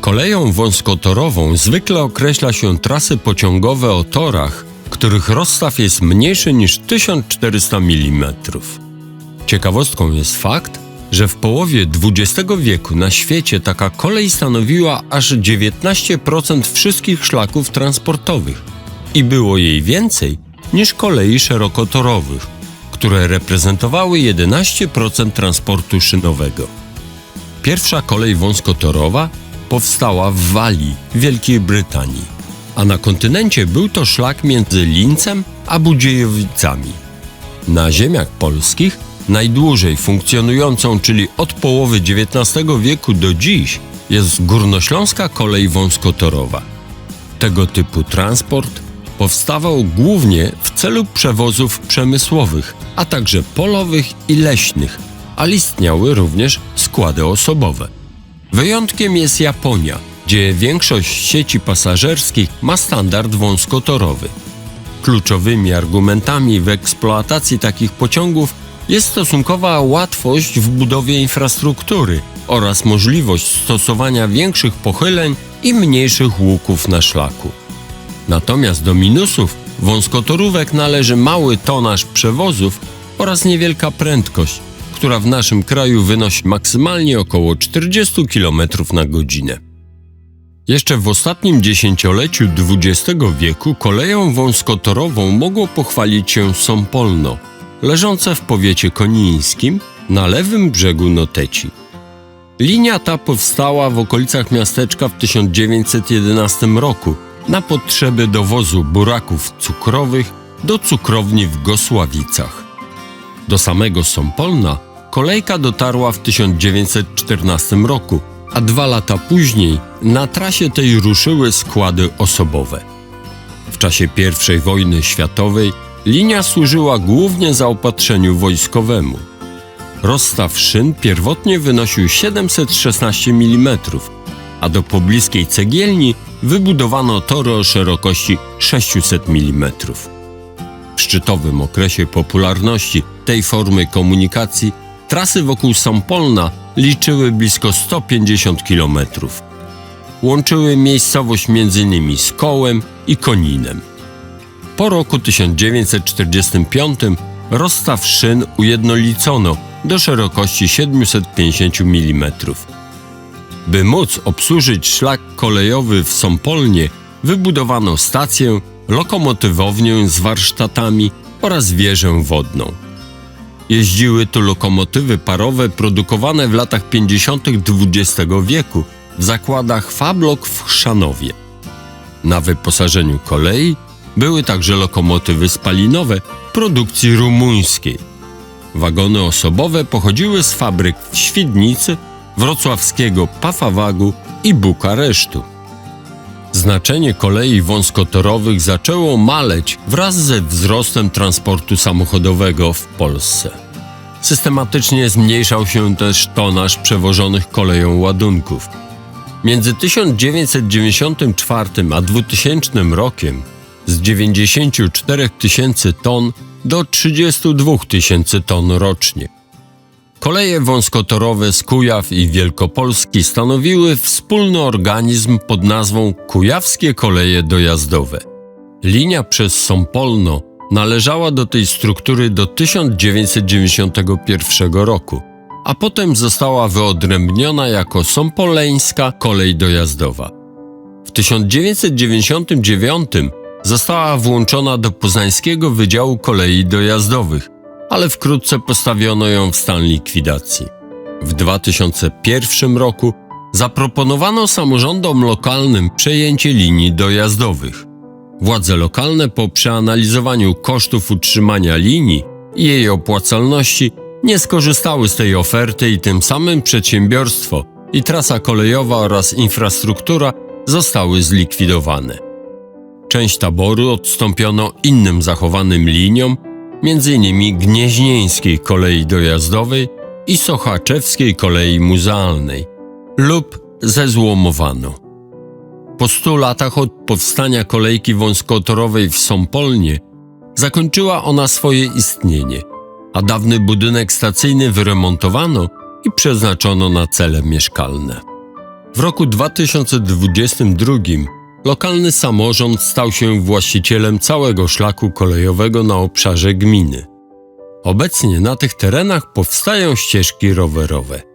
Koleją wąskotorową zwykle określa się trasy pociągowe o torach, których rozstaw jest mniejszy niż 1400 mm. Ciekawostką jest fakt, że w połowie XX wieku na świecie taka kolej stanowiła aż 19% wszystkich szlaków transportowych i było jej więcej niż kolei szerokotorowych, które reprezentowały 11% transportu szynowego. Pierwsza kolej wąskotorowa powstała w Walii, Wielkiej Brytanii, a na kontynencie był to szlak między Lincem a Budziejowicami. Na ziemiach polskich najdłużej funkcjonującą, czyli od połowy XIX wieku do dziś, jest Górnośląska Kolej Wąskotorowa. Tego typu transport powstawał głównie w celu przewozów przemysłowych, a także polowych i leśnych, ale istniały również składy osobowe. Wyjątkiem jest Japonia, gdzie większość sieci pasażerskich ma standard wąskotorowy. Kluczowymi argumentami w eksploatacji takich pociągów jest stosunkowa łatwość w budowie infrastruktury oraz możliwość stosowania większych pochyleń i mniejszych łuków na szlaku. Natomiast do minusów wąskotorówek należy mały tonaż przewozów oraz niewielka prędkość, która w naszym kraju wynosi maksymalnie około 40 km na godzinę. Jeszcze w ostatnim dziesięcioleciu XX wieku koleją wąskotorową mogło pochwalić się Sąpolno, leżące w powiecie konińskim na lewym brzegu Noteci. Linia ta powstała w okolicach miasteczka w 1911 roku na potrzeby dowozu buraków cukrowych do cukrowni w Gosławicach. Do samego Sąpolna kolejka dotarła w 1914 roku, a dwa lata później na trasie tej ruszyły składy osobowe. W czasie I wojny światowej linia służyła głównie zaopatrzeniu wojskowemu. Rozstaw szyn pierwotnie wynosił 716 mm, a do pobliskiej cegielni wybudowano tory o szerokości 600 mm. W szczytowym okresie popularności tej formy komunikacji trasy wokół Sąpolna liczyły blisko 150 km. Łączyły miejscowość m.in. z Kołem i Koninem. Po roku 1945 rozstaw szyn ujednolicono do szerokości 750 mm. By móc obsłużyć szlak kolejowy w Sąpolnie, wybudowano stację, lokomotywownię z warsztatami oraz wieżę wodną. Jeździły tu lokomotywy parowe produkowane w latach 50. XX wieku w zakładach Fablok w Chrzanowie. Na wyposażeniu kolei były także lokomotywy spalinowe produkcji rumuńskiej. Wagony osobowe pochodziły z fabryk w Świdnicy, wrocławskiego Pafawagu i Bukaresztu. Znaczenie kolei wąskotorowych zaczęło maleć wraz ze wzrostem transportu samochodowego w Polsce. Systematycznie zmniejszał się też tonaż przewożonych koleją ładunków. Między 1994 a 2000 rokiem z 94 tysięcy ton do 32 tysięcy ton rocznie. Koleje wąskotorowe z Kujaw i Wielkopolski stanowiły wspólny organizm pod nazwą Kujawskie Koleje Dojazdowe. Linia przez Sąpolno należała do tej struktury do 1991 roku, a potem została wyodrębniona jako Sąpoleńska Kolej Dojazdowa. W 1999 została włączona do Poznańskiego Wydziału Kolei Dojazdowych, ale wkrótce postawiono ją w stan likwidacji. W 2001 roku zaproponowano samorządom lokalnym przejęcie linii dojazdowych. Władze lokalne po przeanalizowaniu kosztów utrzymania linii i jej opłacalności nie skorzystały z tej oferty i tym samym przedsiębiorstwo i trasa kolejowa oraz infrastruktura zostały zlikwidowane. Część taboru odstąpiono innym zachowanym liniom, m.in. Gnieźnieńskiej Kolei Dojazdowej i Sochaczewskiej Kolei Muzealnej lub zezłomowano. Po stu latach od powstania kolejki wąskotorowej w Sąpolnie zakończyła ona swoje istnienie, a dawny budynek stacyjny wyremontowano i przeznaczono na cele mieszkalne. W roku 2022 lokalny samorząd stał się właścicielem całego szlaku kolejowego na obszarze gminy. Obecnie na tych terenach powstają ścieżki rowerowe.